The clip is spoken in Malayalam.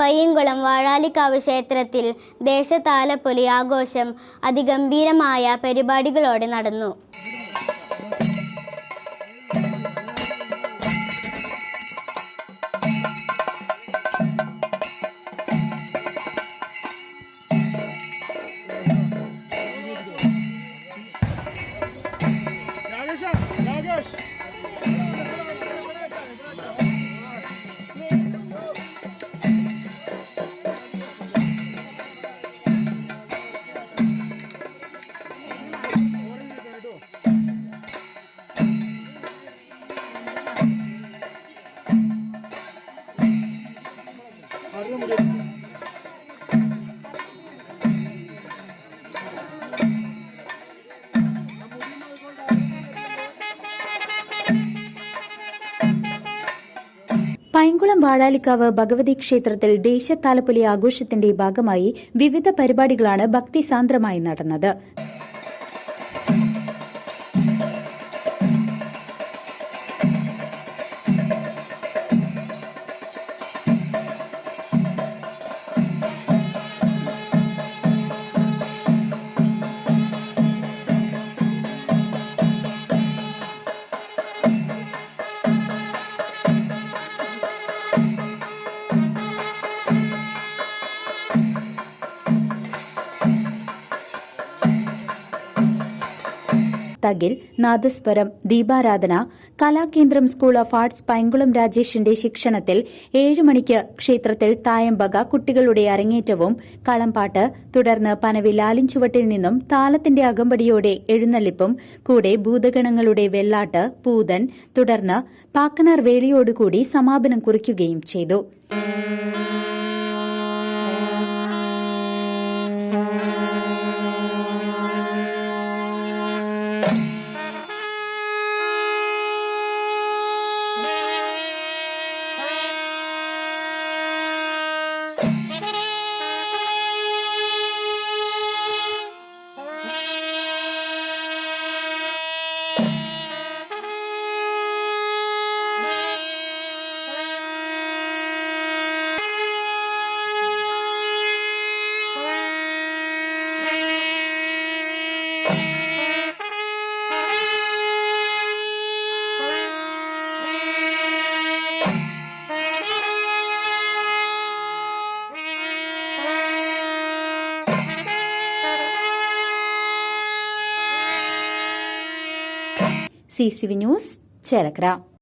പയ്യങ്കുളം വാഴാലിക്കാവ് ക്ഷേത്രത്തിൽ ദേശതാലപ്പൊലി ആഘോഷം അതിഗംഭീരമായ പരിപാടികളോടെ നടന്നു. പൈങ്കുളം വാഴാലിക്കാവ് ഭഗവതി ക്ഷേത്രത്തിൽ ദേശത്താലപ്പൊലി ആഘോഷത്തിന്റെ ഭാഗമായി വിവിധ പരിപാടികളാണ് ഭക്തിസാന്ദ്രമായി നടന്നത്. തകിൽ നാദസ്വരം ദീപാരാധന Kalakendram school of arts Painkulam രാജേഷിന്റെ ശിക്ഷണത്തിൽ ഏഴ് മണിക്ക് ക്ഷേത്രത്തിൽ തായമ്പക കുട്ടികളുടെ അരങ്ങേറ്റവും കളംപാട്ട് തുടർന്ന് പനവിൽ ആലിൻചുവട്ടിൽ നിന്നും താളത്തിന്റെ അകമ്പടിയോടെ എഴുന്നള്ളിപ്പും കൂടെ ഭൂതഗണങ്ങളുടെ വെള്ളാട്ട് പൂതൻ തുടർന്ന് പാക്കനാർ വേളിയോടുകൂടി സമാപനം കുറിക്കുകയും ചെയ്തു. time. C V news Chelakkara